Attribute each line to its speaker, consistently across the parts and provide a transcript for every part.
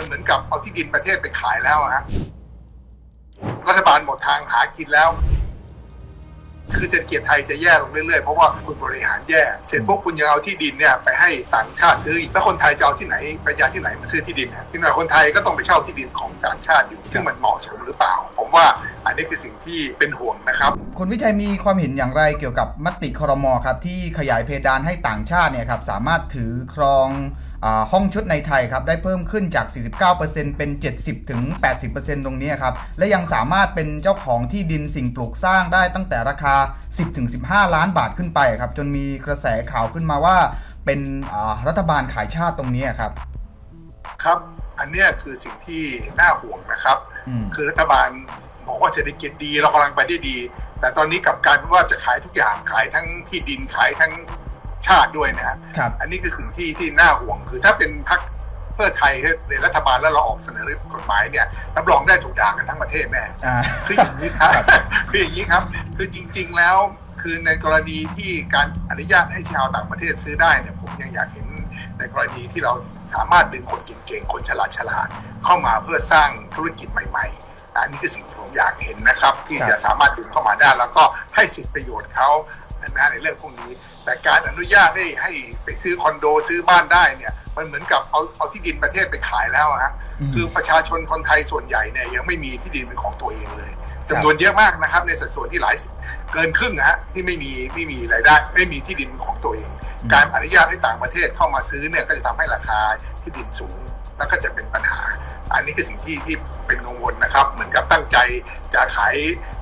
Speaker 1: มันเหมือนกับเอาที่ดินประเทศไปขายแล้วฮะรัฐบาลหมดทางหากินแล้ว คือเศรษฐกิจไทยจะแย่ลงเรื่อยๆ เพราะว่าคุณบริหารแย่ เสร็จปุ๊บคุณยังเอาที่ดินเนี่ยไปให้ต่างชาติซื้ออีกแล้วคนไทยจะเอาที่ไหนไปยาที่ไหนมาซื้อที่ดินฮะที่ไหนคนไทยก็ต้องไปเช่าที่ดินของต่างชาติอยู่ ซึ่งมันเหมาะสมหรือเปล่า ผมว่าอันนี้คือสิ่งที่เป็นห่วงนะครับ
Speaker 2: คุณวิชัยมีความเห็นอย่างไรเกี่ยวกับมติครมครับที่ขยายเพดานให้ต่างชาติเนี่ยครับสามารถถือครอง ห้องชุดในไทยครับได้เพิ่มขึ้นจาก 49%เป็น 70ถึง80%ตรงนี้ครับ และยังสามารถเป็นเจ้าของที่ดินสิ่งปลูกสร้างได้ตั้งแต่ราคา 10ถึง15 ล้านบาทขึ้นไปครับ จนมีกระแสข่าวขึ้นมาว่าเป็นอ่ารัฐบาลขายชาติตรงนี้ครับ
Speaker 1: ครับ อันเนี้ยคือสิ่งที่น่าห่วงนะครับ
Speaker 2: อืม
Speaker 1: คือรัฐบาลบอกว่าเศรษฐกิจดีเรากำลังไปได้ดี แต่ตอนนี้กลับกลายเป็นว่าจะขายทุกอย่างขายทั้งที่ดินขายทั้ง ชาติด้วยนะฮะ
Speaker 2: ครับ
Speaker 1: อันนี้คือสิ่งที่ที่น่าห่วงคือถ้าเป็นพรรคเพื่อไทยในรัฐบาลแล้วเราออกเสนอกฎหมายเนี่ยรับรองได้ถูกด่ากันทั้งประเทศแน่
Speaker 2: อ่า
Speaker 1: คืออย่างนี้ครับคืออย่างนี้ครับ คือจริง ๆแล้วคือในกรณีที่การอนุญาตให้ชาวต่างประเทศซื้อได้เนี่ยผมยังอยากเห็นในกรณีที่เราสามารถดึงคนเก่งๆ คนฉลาดฉลาดๆเข้ามาเพื่อสร้างธุรกิจใหม่ ๆ อันนี้คือสิ่งที่ผมอยากเห็นนะครับ ที่
Speaker 2: ครับ
Speaker 1: จะสามารถดึงเข้ามาได้แล้วก็ให้สิทธิประโยชน์เขานะในเรื่องพวกนี้ แต่การอนุญาตให้ให้ไปซื้อคอนโดซื้อบ้านได้เนี่ย มันเหมือนกับเอาเอาที่ดินประเทศไปขายแล้วอะฮะ
Speaker 2: อืม
Speaker 1: คือประชาชนคนไทยส่วนใหญ่เนี่ยยังไม่มีที่ดินเป็นของตัวเองเลยจำนวนเยอะมากนะครับ ในสัดส่วนที่หลายเกินครึ่งนะฮะที่ไม่มีไม่มีรายได้ไม่มีที่ดินของตัวเอง
Speaker 2: อืม
Speaker 1: การอนุญาตให้ต่างประเทศเข้ามาซื้อเนี่ยก็จะทำให้ราคาที่ดินสูง แล้วก็จะเป็นปัญหา อันนี้คือสิ่งที่ที่เป็นกังวล นะครับ เหมือนกับตั้งใจจะขาย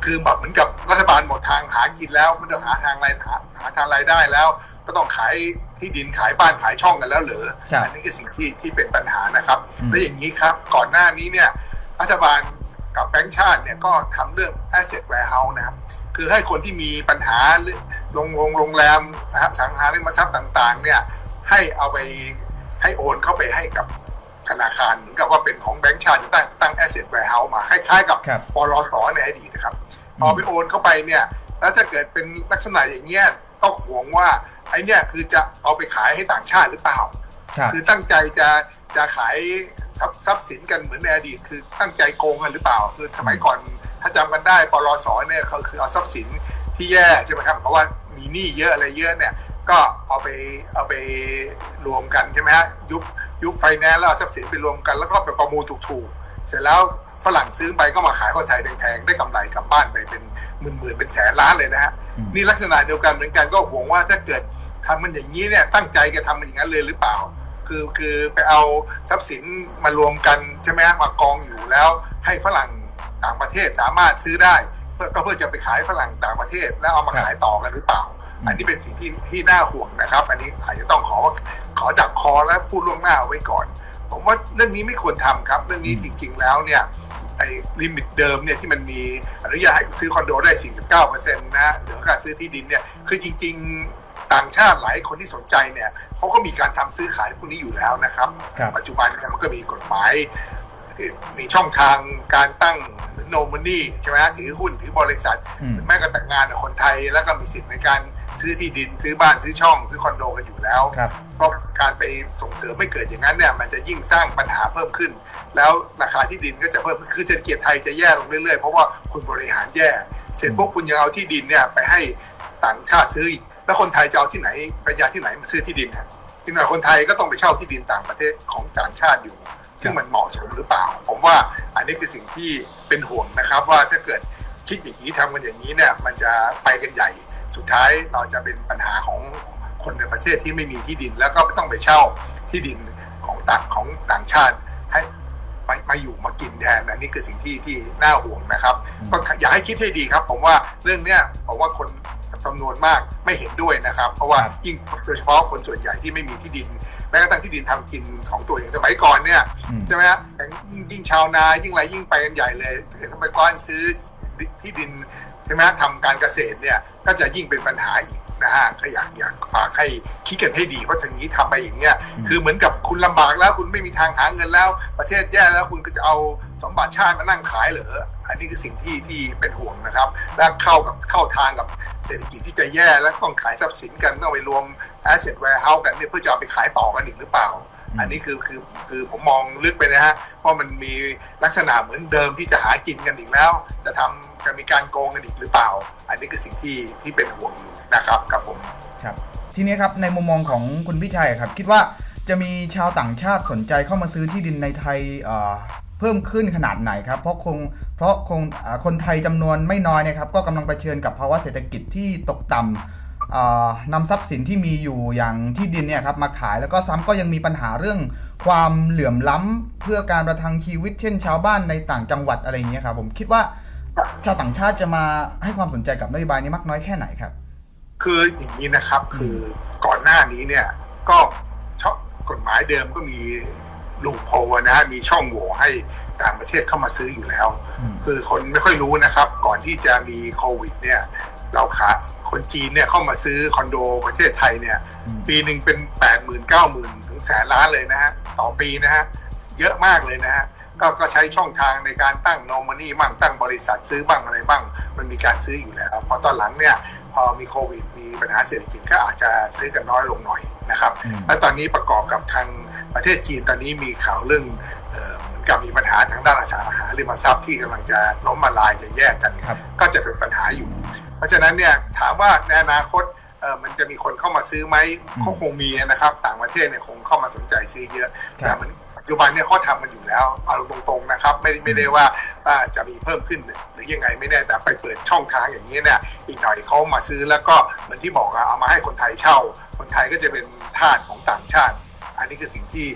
Speaker 1: คือแบบเหมือนกับรัฐบาลหมดทางหากินแล้วไม่ต้องหาทางรายหาหาทางรายได้แล้ว ก็ต้องขายที่ดินขายบ้านขายช่องกันแล้วเหรอ
Speaker 2: ครับ
Speaker 1: อันนี้คือสิ่งที่ที่เป็นปัญหานะครับ
Speaker 2: อืม
Speaker 1: และอย่างนี้ครับก่อนหน้านี้เนี่ยรัฐบาลกับแบงก์ชาติเนี่ยก็ทำเรื่อง asset warehouse นะครับ คือให้คนที่มีปัญหาเรื่องโรงโรงโรงแรมนะฮะสังหาริมทรัพย์ต่างๆ เนี่ยให้เอาไปให้โอนเข้าไปให้กับ ธนาคารเหมือนกับว่าเป็นของแบงก์ชาติจะตั้งตั้ง asset warehouse มาคล้ายๆกับ
Speaker 2: ครับ
Speaker 1: ปลสในอดีตนะครับพอไปโอนเข้าไปเนี่ยแล้วถ้าเกิดเป็นลักษณะอย่างเงี้ยก็ห่วงว่าไอ้เนี่ยคือจะเอาไปขายให้ต่างชาติหรือเปล่า
Speaker 2: ครับ
Speaker 1: คือตั้งใจจะจะขายทรัพย์ทรัพย์สินกันเหมือนในอดีต คือตั้งใจโกงกันหรือเปล่า คือสมัยก่อนถ้าจำกันได้ปลสเนี่ยเขาคือเอาทรัพย์สินที่แย่ใช่ไหมครับเพราะว่ามีหนี้เยอะอะไรเยอะเนี่ยก็เอาไปเอาไปรวมกันใช่ไหมฮะยุบ ยุบไฟแนนซ์แล้วเอาทรัพย์สินไปรวมกันแล้วก็ไปประมูลถูกๆ เสร็จแล้วฝรั่งซื้อไปก็มาขายคนไทยแพงๆได้กำไรกลับบ้านไปเป็นหมื่นๆเป็นแสนล้านเลยนะฮะ
Speaker 2: อืม
Speaker 1: นี่ลักษณะเดียวกันเหมือนกันก็ห่วงว่าถ้าเกิดทำมันอย่างนี้เนี่ยตั้งใจจะทำมันอย่างนั้นเลยหรือเปล่า คือคือไปเอาทรัพย์สินมารวมกันใช่ไหมฮะมากองอยู่แล้ว ให้ฝรั่งต่างประเทศสามารถซื้อได้เพื่อก็เพื่อจะไปขายฝรั่งต่างประเทศแล้วเอามาขายต่อกันหรือเปล่า อันนี้เป็นสิ่งที่ที่น่าห่วงนะครับ อันนี้อาจจะต้องขอ ขอดักคอและพูดล่วงหน้าเอาไว้ก่อน ผมว่าเรื่องนี้ไม่ควรทำครับ เรื่องนี้จริง ๆ แล้วเนี่ยไอ้ลิมิตเดิมเนี่ยที่มันมีอนุญาตให้ซื้อคอนโดได้ 49%นะเหลือการซื้อที่ดินเนี่ยคือจริง ๆต่างชาติหลายคนที่สนใจเนี่ยเขาก็มีการทำซื้อขายพวกนี้อยู่แล้วนะครับ
Speaker 2: ครับ
Speaker 1: ปัจจุบันเนี่ยมันก็มีกฎหมายมีช่องทางการตั้งโนมินีใช่ไหมฮะถือหุ้นถือบริษัท
Speaker 2: อืม
Speaker 1: แม้กระทั่งแต่งงานกับคนไทยแล้วก็มีสิทธิ์ในการ ซื้อที่ดินซื้อบ้านซื้อช่อง ซื้อคอนโดกันอยู่แล้ว
Speaker 2: ครับ
Speaker 1: เพราะการไปส่งเสริมไม่เกิดอย่างนั้นเนี่ยมันจะยิ่งสร้างปัญหาเพิ่มขึ้น แล้วราคาที่ดินก็จะเพิ่มคือเศรษฐกิจไทยจะแย่ลงเรื่อยๆเพราะว่าคุณบริหารแย่เสร็จปุ๊บคุณยังเอาที่ดินเนี่ยไปให้ต่างชาติซื้ออีกแล้วคนไทยจะเอาที่ไหนไปยาที่ไหนมาซื้อที่ดินฮะที่ไหนคนไทยก็ต้องไปเช่าที่ดินต่างประเทศของต่างชาติอยู่ ซึ่งมันเหมาะสมหรือเปล่า ผมว่าอันนี้คือสิ่งที่เป็นห่วงนะครับว่าถ้าเกิดคิดอย่างนี้ทำกันอย่างนี้เนี่ยมันจะไปกันใหญ่ สุดท้ายเราจะเป็นปัญหาของคนในประเทศที่ไม่มีที่ดิน แล้วก็ต้องไปเช่าที่ดินของต่างของต่างชาติให้มามาอยู่มากินแทนอันนี้คือสิ่งที่ที่น่าห่วงนะครับก็อยากให้คิดให้ดีครับ ผมว่าเรื่องเนี้ยผมว่าคนจำนวนมากไม่เห็นด้วยนะครับ เพราะว่า
Speaker 2: ครับ
Speaker 1: ยิ่งโดยเฉพาะคนส่วนใหญ่ที่ไม่มีที่ดินแม้กระทั่งที่ดินทำกินของตัวเองสมัยก่อนเนี่ย
Speaker 2: อืม
Speaker 1: ใช่ไหมฮะแต่ยิ่งยิ่งชาวนายิ่งอะไรยิ่งไปกันใหญ่เลยถ้าเกิดทำไมก้อนซื้อที่ดินใช่ไหมฮะทำการเกษตรเนี่ยก็จะยิ่งเป็นปัญหาอีกนะฮะก็อยากอยากฝากให้คิดกันให้ดีเพราะทางนี้ทำไปอย่างเงี้ย
Speaker 2: อืม
Speaker 1: คือเหมือนกับคุณลำบากแล้วคุณไม่มีทางหาเงินแล้ว ประเทศแย่แล้วคุณก็จะเอาสมบัติชาติมานั่งขายเหรออันนี้คือสิ่งที่ที่เป็นห่วงนะครับ และเข้ากับเข้าทางกับเศรษฐกิจที่จะแย่แล้วต้องขายทรัพย์สินกันต้องไปรวม asset warehouse กันเนี่ยเพื่อจะเอาไปขายต่อกันอีกหรือเปล่า อันนี้คือคือคือผมมองลึกไปนะฮะเพราะมันมีลักษณะเหมือนเดิมที่จะหากินกันอีกแล้ว จะทำ จะมีการโกงกันอีกหรือเปล่า อันนี้คือสิ่งที่ที่เป็นห่วงอยู่นะครับกับผม
Speaker 2: ครับ ทีนี้ครับในมุมมองของคุณพิชัยครับ คิดว่าจะมีชาวต่างชาติสนใจเข้ามาซื้อที่ดินในไทยเพิ่มขึ้นขนาดไหนครับ เพราะคงเพราะคงคนไทยจำนวนไม่น้อยนะครับก็กำลังเผชิญกับภาวะเศรษฐกิจที่ตกต่ำเอ่อนำทรัพย์สินที่มีอยู่อย่างที่ดินเนี่ยครับมาขายแล้วก็ซ้ำก็ยังมีปัญหาเรื่องความเหลื่อมล้ำเพื่อการประทังชีวิตเช่นชาวบ้านในต่างจังหวัดอะไรอย่างเงี้ยครับผมคิดว่า ชาวต่างชาติจะมาให้ความสนใจกับนโยบายนี้มากน้อยแค่ไหนครับ
Speaker 1: คืออย่างนี้นะครับคือก่อนหน้านี้เนี่ย ก็ช่องกฎหมายเดิมก็มีลูกโพนะฮะมีช่องโหว่ให้ต่างประเทศเข้ามาซื้ออยู่แล้ว
Speaker 2: อืม
Speaker 1: คือคนไม่ค่อยรู้นะครับ ก่อนที่จะมีโควิด เนี่ย เราขาคนจีนเนี่ยเข้ามาซื้อคอนโดประเทศไทยเนี่ย
Speaker 2: อืม
Speaker 1: ปีหนึ่งเป็นแปดหมื่นเก้าหมื่นถึงแสนล้านเลยนะฮะต่อปีนะฮะเยอะมากเลยนะฮะ ก็ก็ใช้ช่องทางในการตั้งโนมานี่มั่งตั้งบริษัทซื้อบ้างอะไรบ้าง มันมีการซื้ออยู่แล้วพอตอนหลังเนี่ยพอมีโควิด มีปัญหาเศรษฐกิจก็อาจจะซื้อกันน้อยลงหน่อยนะครับ
Speaker 2: อืม
Speaker 1: และตอนนี้ประกอบกับทางประเทศจีนตอนนี้มีข่าวเรื่องเอ่อเหมือนกับมีปัญหาทางด้านอสังหาริมทรัพย์ที่กำลังจะล้มละลายจะแยกกัน
Speaker 2: ครับ
Speaker 1: ก็จะเป็นปัญหาอยู่ เพราะฉะนั้นเนี่ยถามว่าในอนาคตเอ่อมันจะมีคนเข้ามาซื้อไหม
Speaker 2: อืม
Speaker 1: ก็คงมีนะครับ ต่างประเทศเนี่ยคงเข้ามาสนใจซื้อเยอะ
Speaker 2: ครับ
Speaker 1: แต่มันปั จจุบันเนี่ยเขาทำมันอยู่แล้วเอาตรงๆนะครับ ไม่ได้ไม่ได้ว่าว่าจะมีเพิ่มขึ้นหรือยังไงไม่แน่แต่ไปเปิดช่องทางอย่างนี้เนี่ยอีกหน่อยเขามาซื้อแล้วก็เหมือนที่บอกอะเอามาให้คนไทยเช่า คนไทยก็จะเป็นทาสของต่างชาติ อันนี้คือสิ่งที่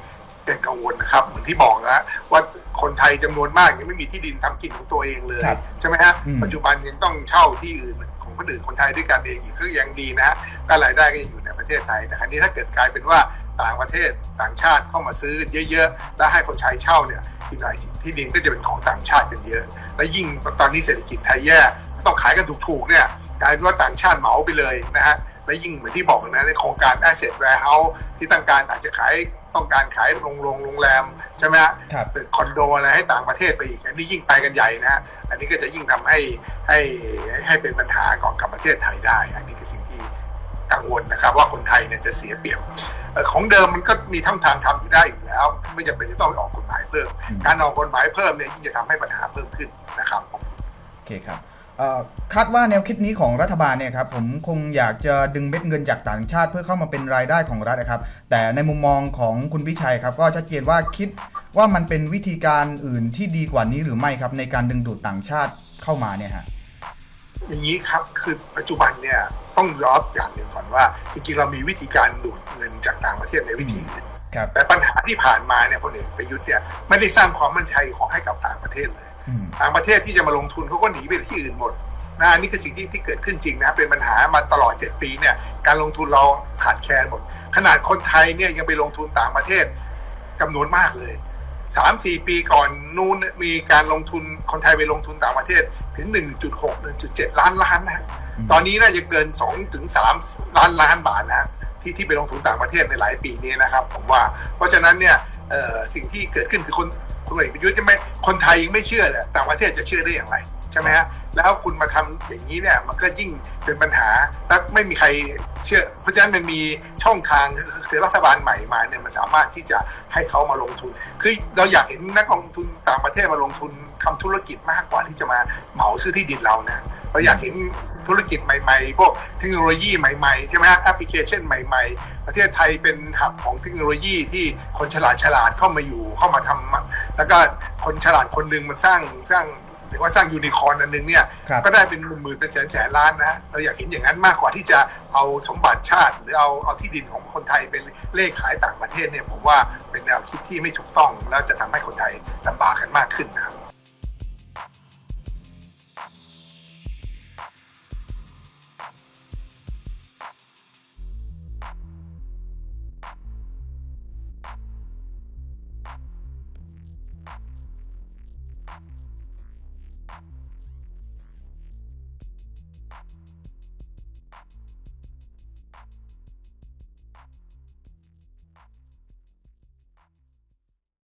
Speaker 1: เป็นกังวลนะครับเหมือนที่บอกนะว่าคนไทยจำนวนมากยังไม่มีที่ดินทำกินของตัวเองเลย
Speaker 2: ครับ
Speaker 1: ใช่ไหมฮะ
Speaker 2: อืม
Speaker 1: ปัจจุบันยังต้องเช่าที่อื่นของคนอื่นคนไทยด้วยกันเองอีกก็ยังดีนะฮะก็รายได้ก็ยังอยู่ในประเทศไทยแต่ครั้นี้ถ้าเกิดกลายเป็นว่า ต่างประเทศต่างชาติเข้ามาซื้อเยอะๆ แล้วให้คนไทยเช่าเนี่ยอีกหน่อยที่ดินก็จะเป็นของต่างชาติกันเยอะ และยิ่งตอนนี้เศรษฐกิจไทยแย่ต้องขายกันถูกๆเนี่ยกลายเป็นว่าต่างชาติเหมาไปเลยนะฮะและยิ่งเหมือนที่บอกนะในโครงการ asset warehouse ที่ต้องการอาจจะขายต้องการขายโรงโรงโรงแรมใช่ไหมฮะ
Speaker 2: ครับ
Speaker 1: ตึกคอนโดอะไรให้ต่างประเทศไปอีกอันนี้ยิ่งไปกันใหญ่นะฮะอันนี้ก็จะยิ่งทำให้ให้ให้เป็นปัญหาของกับประเทศไทยได้ อันนี้คือสิ่งที่กังวลนะครับ ว่าคนไทยเนี่ยจะเสียเปรียบเอ่อ ของเดิมมันก็มีทั้งทางทำอยู่ได้อยู่แล้ว ไม่จำเป็นจะต้องไปออกกฎหมายเพิ่ม
Speaker 2: อืม
Speaker 1: การออกกฎหมายเพิ่มเนี่ยยิ่งจะทำให้ปัญหาเพิ่มขึ้นนะครับ
Speaker 2: โอเคครับเอ่อคาดว่าแนวคิดนี้ของรัฐบาลเนี่ยครับผมคงอยากจะดึงเม็ดเงินจากต่างชาติ เพื่อเข้ามาเป็นรายได้ของรัฐนะครับ แต่ในมุมมองของคุณพิชัยครับก็ชัดเจนว่าคิดว่ามันเป็นวิธีการอื่นที่ดีกว่านี้หรือไม่ครับ ในการดึงดูดต่างชาติเข้ามาเนี่ยฮะ
Speaker 1: อย่างนี้ครับคือปัจจุบันเนี่ยต้องยอมอย่างหนึ่งก่อนว่าจริงๆเรามีวิธีการดูดเงิน จากต่างประเทศในวิธีอื่น
Speaker 2: ครับ
Speaker 1: แต่ปัญหาที่ผ่านมาเนี่ยพลเอกประยุทธ์เนี่ยไม่ได้สร้างความมั่นใจของให้กับต่างประเทศเลย
Speaker 2: อืม
Speaker 1: ต่างประเทศที่จะมาลงทุนเขาก็หนีไปที่อื่นหมดนะอันนี่คือสิ่งที่ที่เกิดขึ้นจริงนะเป็นปัญหามาตลอด 7 ปีเนี่ยการลงทุนเราขาดแคลนหมด ขนาดคนไทยเนี่ยยังไปลงทุนต่างประเทศจำนวนมากเลยสามสี่ปีก่อนนู้นมีการลงทุนคนไทยไปลงทุนต่างประเทศถึง 1.6 1.7 ล้านล้านนะ
Speaker 2: อืม
Speaker 1: ตอนนี้น่าจะเกิน2ถึง3ล้านล้านบาทนะ ที่ที่ไปลงทุนต่างประเทศในหลายปีนี้นะครับผมว่า เพราะฉะนั้นเนี่ยสิ่งที่เกิดขึ้นคือคนคุณเอกประยุทธ์จะไม่คนไทยยังไม่เชื่อเลยต่างประเทศจะเชื่อได้อย่างไรใช่ไหมฮะแล้วคุณมาทำอย่างนี้เนี่ยมันก็ยิ่งเป็นปัญหาและไม่มีใครเชื่อ เพราะฉะนั้นมันมีช่องทางคือรัฐบาลใหม่มาเนี่ยมันสามารถที่จะให้เขามาลงทุน คือเราอยากเห็นนักลงทุนต่างประเทศมาลงทุนทำธุรกิจมากกว่าที่จะมาเหมาซื้อที่ดินเรานะเราอยากเห็น ธุรกิจใหม่ๆ พวกเทคโนโลยีใหม่ๆ ใช่ไหมฮะแอปพลิเคชันใหม่ๆ ประเทศไทยเป็นหับของเทคโนโลยีที่คนฉลาดฉลาดๆเข้ามาอยู่เข้ามาทำแล้วก็คนฉลาดคนหนึ่งมันสร้างสร้างหรือว่าสร้างยูนิคอร์นอันหนึงเนี่ย
Speaker 2: ครับ
Speaker 1: ก็ได้เป็นหมื่นๆเป็นแสนแสนล้านนะเราอยากเห็นอย่างนั้นมากกว่าที่จะเอาสมบัติชาติ หรือเอาเอาที่ดินของคนไทยเป็นเลขขายต่างประเทศเนี่ยผมว่าเป็นแนวคิดที่ไม่ถูกต้องแล้วจะทำให้คนไทยลำบากกันมากขึ้นนะครับ